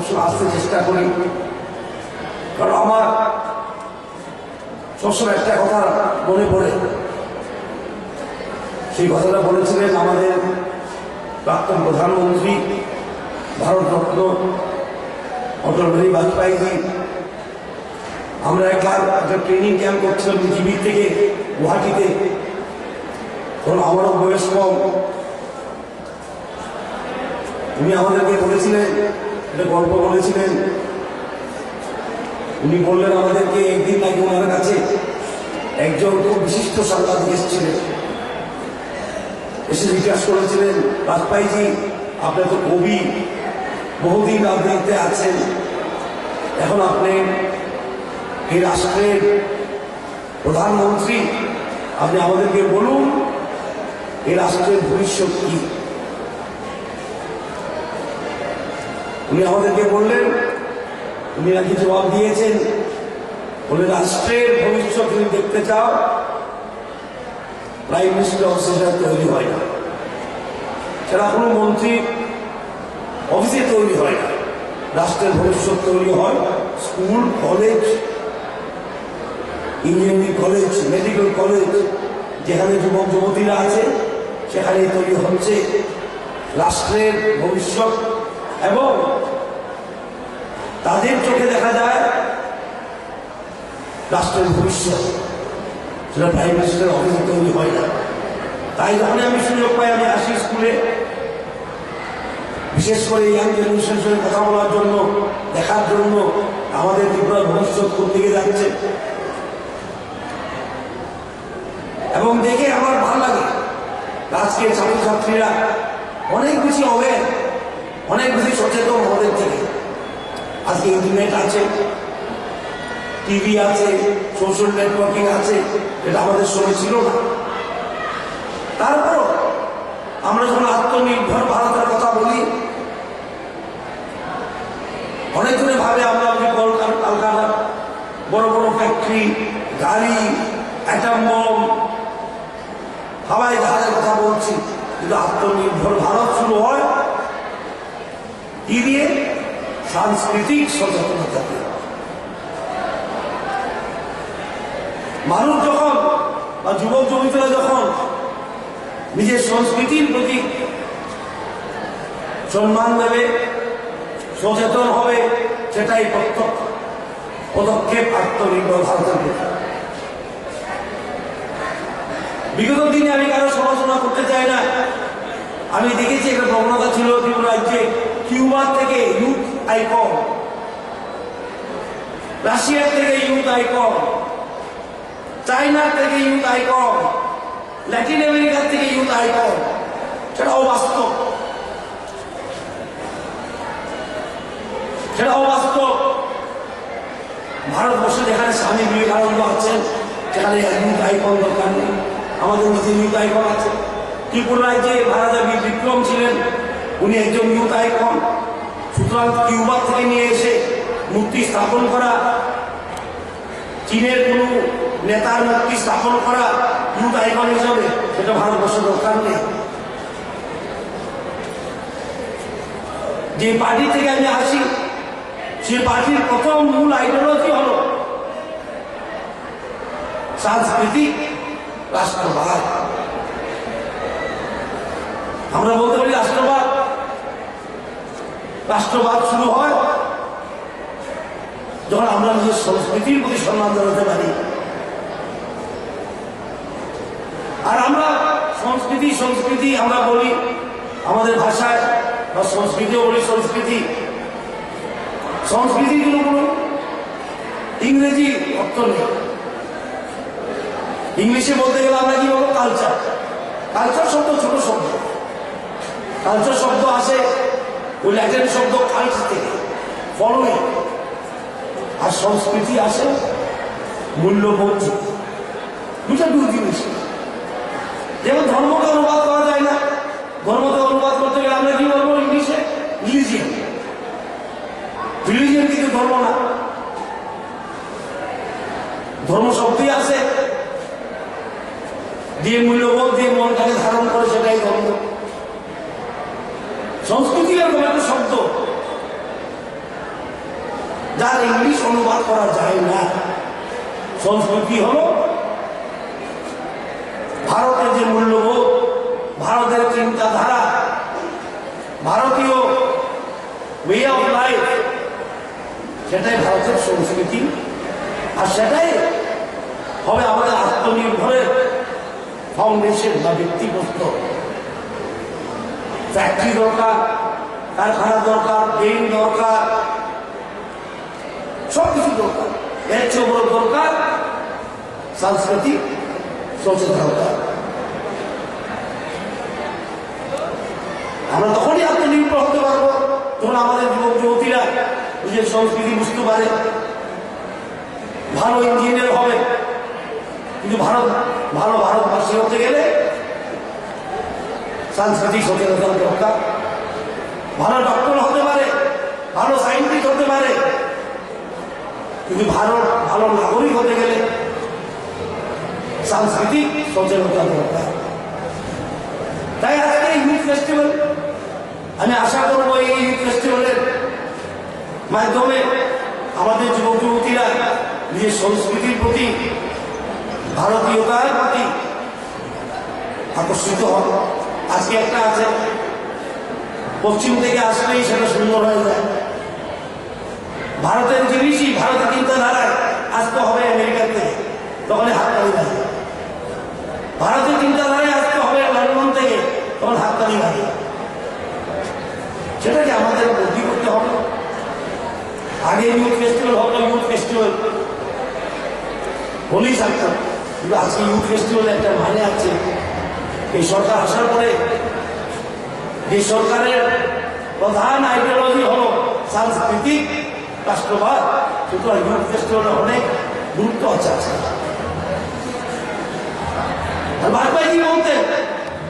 সবসময় আসতে চেষ্টা করি। কারণ আমার সবসময় একটা কথা মনে পড়ে। সেই কথাটা বলেছিলেন আমাদের প্রাক্তন প্রধানমন্ত্রী ভারতরত্ন অটল বিহারী বাজপেয়ীজি। আমরা একবার একটা ট্রেনিং ক্যাম্প করছিলাম জিবি থেকে গুয়াহাটিতে। তখন আমারও বয়স কম উনি আমাদেরকে বলেছিলেন একটা গল্প বলেছিলেন। উনি বললেন, আমাদেরকে একদিন নাকি ওনার কাছে একজন খুব বিশিষ্ট সাংবাদিক এসেছিলেন। এসে জিজ্ঞাসা করেছিলেন বাজপেয়ীজি আপনি তো কবি, বহুদিন রাজনীতিতে আছেন। এখন আপনি এই রাষ্ট্রের প্রধানমন্ত্রী, আপনি আমাদেরকে বলুন, এই রাষ্ট্রের ভবিষ্যৎ কি? উনি আমাদেরকে বললেন, উনি নাকি জবাব দিয়েছেন বলে রাষ্ট্রের ভবিষ্যৎ তুমি দেখতে চাও প্রাইম মিনিস্টার অফিসে তৈরি হয় না। সেটা কোনো মন্ত্রী অফিসে তৈরি হয় না, রাষ্ট্রের ভবিষ্যৎ তৈরি হয়, school, college, engineering college, medical college, যেখানে যুবক যুবতীরা আছে সেখানে তৈরি হচ্ছে। রাষ্ট্রের ভবিষ্যৎ এবং তাদের চোখে দেখা যায় রাষ্ট্রের ভবিষ্যৎ সেটা প্রাইম মিনিস্টার অফিসে তৈরি হয় না। তাই যখন আমি সুযোগ পাই আমি আসি স্কুলে। বিশেষ করে ইয়াং জেনারেশনের সঙ্গে কথা বলার জন্য, দেখার জন্য আমাদের ত্রিপুরার ভবিষ্যৎ কোন দিকে যাচ্ছে। এবং দেখে আমার ভালো লাগে। আজকে ছাত্রছাত্রীরা অনেক বেশি অবের অনেক বেশি সচেতন আমাদের থেকে। আজকে ইন্টারনেট আছে টিভি আছে সোশ্যাল নেটওয়ার্কিং আছে, এটা আমাদের সময় ছিল না। তারপরও আমরা যখন আত্মনির্ভর ভারতের কথা বলি অনেকজনে ভাবে আমরা কলকারখানা বড় বড় ফ্যাক্টরি গাড়ি অ্যাটম বম হাওয়াই জাহাজের কথা বলছি। কিন্তু আত্মনির্ভর ভারত শুরু হয় কি দিয়ে সাংস্কৃতিক সচেতনতা দিয়ে মানুষ যখন বা যুবক যুবতীরা যখন নিজের সংস্কৃতির প্রতি সম্মান দেবে, সচেতন হবে, সেটাই প্রত্যক্ষ পদক্ষেপ আত্মনির্ভর ভারতের বিগত দিনে আমি কারও সমালোচনা করতে চাই না। আমি দেখেছি একটা প্রবণতা ছিল ত্রিপুরায় যে কিউবার থেকে ইউথ আইকন। রাশিয়ার থেকে ইউথ আইকন। চায়নার থেকে ইউথ আইকন। ল্যাটিন আমেরিকার থেকে ইউথ আইকন। সেটা অবাস্তব সেটা অবাস্তব ভারতবর্ষে যেখানে স্বামী বিবেকানন্দ আছেন, সেখানে ইউথ আইকন দরকার নেই। আমাদের মধ্যে ইউথ আইকন আছে। ত্রিপুরায় যে মহারাজা বিক্রম ছিলেন উনি একজন ইউথ আইকন সুতরাং কিউবা থেকে নিয়ে এসে মূর্তি স্থাপন করা, চীনের কোনো নেতার মূর্তি স্থাপন করা ইউথ আইকন হিসাবে সেটা ভারতবর্ষের দরকার নেই। যে পার্টি থেকে আমি আসি, সে পার্টির প্রথম মূল আইডিওলজি হল সাংস্কৃতিক রাষ্ট্রবাদ। আমরা বলতে পারি রাষ্ট্রবাদ রাষ্ট্রবাদ শুরু হয় যখন আমরা নিজের সংস্কৃতির প্রতি সম্মান জানাতে পারি। আর আমরা সংস্কৃতি সংস্কৃতি আমরা বলি আমাদের ভাষায়, বা সংস্কৃতিও বলি সংস্কৃতি। সংস্কৃতি কিন্তু কোনো ইংরেজি অর্থ নেই। ইংলিশে বলতে গেলে আমরা কি বলব? কালচার কালচার শব্দ ছোট শব্দ। কালচার শব্দ আসে ওই ল্যাটিন শব্দ থেকে। আর সংস্কৃতি আসে মূল্যবোধ। দুটা দুই জিনিস। যেমন ধর্মকে অনুবাদ করা যায় না, ধর্মকে অনুবাদ করতে গেলে আমরা কি বলব ইংলিশে? রিলিজিয়ান রিলিজিয়ান কিন্তু ধর্ম না। ধর্ম শব্দই আছে। যে মূল্যবোধ, দিয়ে মনটাকে ধারণ করে সেটাই ধর্ম। সংস্কৃতি এরকম একটা শব্দ যার ইংলিশ অনুবাদ করা যায় না। সংস্কৃতি হলো? ভারতের যে মূল্যবোধ, ভারতের চিন্তাধারা, ভারতীয় ওয়ে অফ লাইফ সেটাই ভারতের সংস্কৃতি। আর সেটাই হবে আমাদের আত্মনির্ভরের ফাউন্ডেশন বা ভিত্তিপ্রস্তর। ফ্যাক্টরি দরকার, কারখানা দরকার ট্রেন দরকার সব কিছু দরকার। এর চেয়ে বড় দরকার সাংস্কৃতিক সচেতনতা আমরা তখনই আত্মনির্ভর হতে পারব তখন আমাদের যুবক, যুবতীরা নিজের সংস্কৃতি বুঝতে পারে। ভালো ইঞ্জিনিয়ার হবে। কিন্তু ভারত, ভালো ভারতবাসী হতে গেলে সাংস্কৃতিক সচেতনতা দরকার। ভালো ডক্টর হতে পারে, ভালো সাইন্টিস্ট হতে পারে। কিন্তু ভালো ভালো নাগরিক হতে গেলে সাংস্কৃতিক সচেতনতা দরকার। তাই আজকে ইউথ ফেস্টিভ্যাল আমি আশা করব এই ইউথ ফেস্টিভ্যালের মাধ্যমে আমাদের যুবক যুবতীরা নিজের সংস্কৃতির প্রতি, ভারতীয়তার প্রতি আকর্ষিত হন। আজকে একটা আছে, পশ্চিম থেকে আসলেই সেটা সুন্দর হয়ে যায়। ভারতের চিন্তাধারায় আসতে হবে আমেরিকার থেকে তখন হাততালি বাজে ভারতের চিন্তাধারায় আসতে হবে লন্ডন থেকে তখন হাততালি বাজে সেটাকে আমাদের বুদ্ধি করতে হবে। আগে ইউথ ফেস্টিভ্যাল হতো ইউথ ফেস্টিভ্যাল হোলি থাকতাম কিন্তু আজকে ইউথ ফেস্টিভ্যাল একটা মানে আছে। এই সরকার আসার পরে এই সরকারের প্রধান আইডিওলজি হলো সাংস্কৃতিক রাষ্ট্রবাদ, সুতরাং ইউথ ফেস্টিভ্যালের অনেক গুরুত্ব আছে বাজপেয়ী বলতেন